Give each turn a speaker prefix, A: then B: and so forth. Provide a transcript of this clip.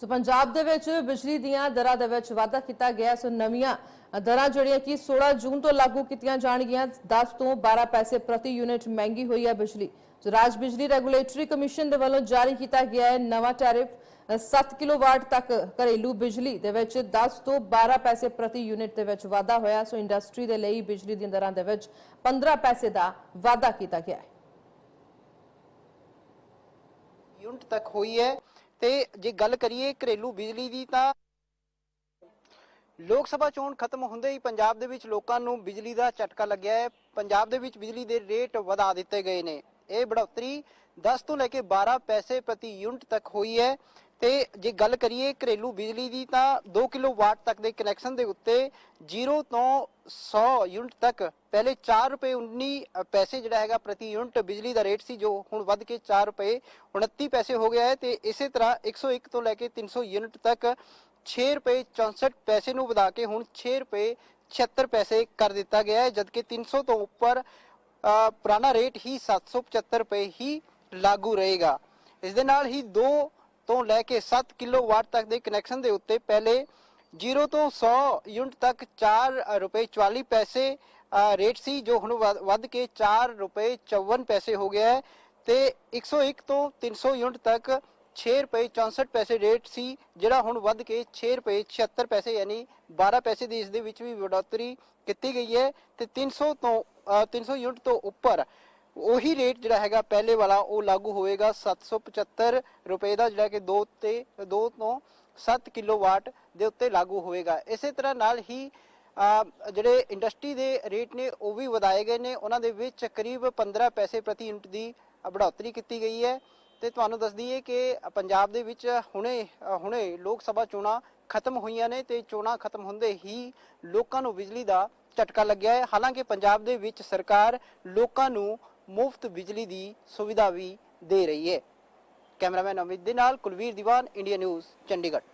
A: ਸੋ ਪੰਜਾਬ ਦੇ ਵਿੱਚ ਬਿਜਲੀ ਦੀਆਂ ਦਰਾਂ ਦੇ ਵਿੱਚ ਵਾਧਾ ਕੀਤਾ ਗਿਆ। ਸੋ ਨਵੀਆਂ ਦਰਾਂ ਜਿਹੜੀਆਂ ਕਿ 16 ਜੂਨ ਤੋਂ ਲਾਗੂ ਕੀਤੀਆਂ ਜਾਣਗੀਆਂ। 10 ਤੋਂ 12 ਪੈਸੇ ਪ੍ਰਤੀ ਯੂਨਿਟ ਮਹਿੰਗੀ ਹੋਈ ਹੈ ਬਿਜਲੀ। ਸੋ ਰਾਜ ਬਿਜਲੀ ਰੈਗੂਲੇਟਰੀ ਕਮਿਸ਼ਨ ਦੇ ਵੱਲੋਂ ਜਾਰੀ ਕੀਤਾ ਗਿਆ ਹੈ। ਨਵਾਂ ਟੈਰਿਫ 7 ਕਿਲੋਵਾਟ ਤੱਕ ਘਰੇਲੂ ਬਿਜਲੀ ਦੇ ਵਿੱਚ 10 ਤੋਂ 12 ਪੈਸੇ ਪ੍ਰਤੀ ਯੂਨਿਟ ਦੇ ਵਿੱਚ ਵਾਧਾ ਹੋਇਆ। ਸੋ ਇੰਡਸਟਰੀ ਦੇ ਲਈ ਬਿਜਲੀ ਦੀਆਂ ਦਰਾਂ ਦੇ ਵਿੱਚ 15 ਪੈਸੇ ਦਾ ਵਾਧਾ ਕੀਤਾ ਗਿਆ ਹੈ।
B: ਯੂਨਿਟ ਤੱਕ ਹੋਈ ਹੈ। ਤੇ ਜੇ ਗੱਲ ਕਰੀਏ ਘਰੇਲੂ ਬਿਜਲੀ ਦੀ ਤਾਂ ਲੋਕ ਸਭਾ ਚੋਣ ਖਤਮ ਹੁੰਦੇ ਹੀ ਪੰਜਾਬ ਦੇ ਵਿੱਚ ਲੋਕਾਂ ਨੂੰ ਬਿਜਲੀ ਦਾ ਝਟਕਾ ਲੱਗਿਆ ਹੈ। ਪੰਜਾਬ ਦੇ ਵਿੱਚ ਬਿਜਲੀ ਦੇ ਰੇਟ ਵਧਾ ਦਿੱਤੇ ਗਏ ਨੇ। ਇਹ ਬੜੋਤਰੀ 10 ਤੋਂ ਲੈ ਕੇ 12 ਪੈਸੇ ਪ੍ਰਤੀ ਯੂਨਿਟ ਤੱਕ ਹੋਈ ਹੈ। ਤੇ ਜੇ ਗੱਲ ਕਰੀਏ ਘਰੇਲੂ ਬਿਜਲੀ ਦੀ ਤਾਂ 2 ਕਿਲੋਵਾਟ ਤੱਕ ਦੇ ਕਨੈਕਸ਼ਨ ਦੇ ਉੱਤੇ 0 ਤੋਂ 100 ਯੂਨਿਟ ਤੱਕ ਪਹਿਲੇ 4 ਰੁਪਏ 19 ਪੈਸੇ ਜਿਹੜਾ ਹੈਗਾ ਪ੍ਰਤੀ ਯੂਨਿਟ ਬਿਜਲੀ ਦਾ ਰੇਟ ਸੀ ਜੋ ਹੁਣ ਵੱਧ ਕੇ 4 ਰੁਪਏ 29 ਪੈਸੇ ਹੋ ਗਿਆ ਹੈ ਤੇ ਇਸੇ ਤਰ੍ਹਾਂ 101 ਤੋਂ ਲੈ ਕੇ 300 ਯੂਨਿਟ ਤੱਕ 6 ਰੁਪਏ 64 ਪੈਸੇ ਨੂੰ ਵਧਾ ਕੇ ਹੁਣ 6 ਰੁਪਏ 76 ਪੈਸੇ ਕਰ ਦਿੱਤਾ ਗਿਆ ਹੈ, ਜਦਕਿ 300 ਤੋਂ ਉੱਪਰ ਪੁਰਾਣਾ ਰੇਟ ਹੀ 775 ਰੁਪਏ ਹੀ ਲਾਗੂ ਰਹੇਗਾ। ਇਸ ਦੇ ਨਾਲ ਹੀ 2 ਤੋਂ ਲੈ ਕੇ 7 ਕਿਲੋਵਾਟ ਤੱਕ ਦੇ ਕਨੈਕਸ਼ਨ ਦੇ ਉੱਤੇ ਪਹਿਲੇ 0 ਤੋਂ 100 ਯੂਨਿਟ ਤੱਕ 4 ਰੁਪਏ 44 ਪੈਸੇ ਰੇਟ ਸੀ ਜੋ ਹੁਣ ਵਧ- ਵੱਧ ਕੇ 4 ਰੁਪਏ 54 ਪੈਸੇ ਹੋ ਗਿਆ ਹੈ ਤੇ 101 ਤੋਂ 300 ਯੂਨਿਟ ਤੱਕ 6 ਰੁਪਏ 64 ਪੈਸੇ ਰੇਟ ਸੀ ਜਿਹੜਾ ਹੁਣ ਵੱਧ ਕੇ 6 ਰੁਪਏ 76 ਪੈਸੇ ਯਾਨੀ 12 ਪੈਸੇ ਦੀ ਇਸ ਦੇ ਵਿੱਚ ਵੀ ਵਧੋਤਰੀ ਕੀਤੀ ਗਈ ਹੈ ਤੇ 300 ਤੋਂ ਅ, 300 ਯੂਨਿਟ ਤੋਂ ਉੱਪਰ ਉਹੀ ਰੇਟ ਜਿਹੜਾ ਹੈਗਾ ਪਹਿਲੇ ਵਾਲਾ, ਉਹ ਲਾਗੂ ਹੋਏਗਾ 775 ਰੁਪਏ ਦਾ, ਜਿਹੜਾ ਕਿ 2 ਤੇ 2 ਤੋਂ 7 ਕਿਲੋਵਾਟ ਦੇ ਉੱਤੇ ਲਾਗੂ ਹੋਏਗਾ। ਇਸੇ ਤਰ੍ਹਾਂ ਨਾਲ ਹੀ ਜਿਹੜੇ ਇੰਡਸਟਰੀ ਦੇ ਰੇਟ ਨੇ, ਉਹ ਵੀ ਵਧਾਏ ਗਏ ਨੇ। ਉਹਨਾਂ ਦੇ ਵਿੱਚ ਕਰੀਬ 15 ਪੈਸੇ ਪ੍ਰਤੀ ਯੂਨਿਟ ਦੀ ਬੜੋਤਰੀ ਕੀਤੀ ਗਈ ਹੈ। ਤੇ ਤੁਹਾਨੂੰ ਦੱਸ ਦਈਏ ਕਿ ਪੰਜਾਬ ਦੇ ਵਿੱਚ ਹੁਣੇ ਹੁਣੇ ਲੋਕ ਸਭਾ ਚੋਣਾਂ ਖਤਮ ਹੋਈਆਂ ਨੇ ਤੇ ਚੋਣਾਂ ਖਤਮ ਹੁੰਦੇ ਹੀ ਲੋਕਾਂ ਨੂੰ ਬਿਜਲੀ ਦਾ ਝਟਕਾ ਲੱਗਿਆ ਹੈ। ਹਾਲਾਂਕਿ ਪੰਜਾਬ ਦੇ ਵਿੱਚ ਸਰਕਾਰ ਲੋਕਾਂ ਨੂੰ ਮੁਫਤ ਬਿਜਲੀ ਦੀ ਸੁਵਿਧਾ ਵੀ ਦੇ ਰਹੀ ਹੈ। ਕੈਮਰਾਮੈਨ ਅਮਿਤ ਦੇ ਨਾਲ ਕੁਲਵੀਰ ਦੀਵਾਨ ਇੰਡੀਆ ਨਿਊਜ਼ ਚੰਡੀਗੜ੍ਹ।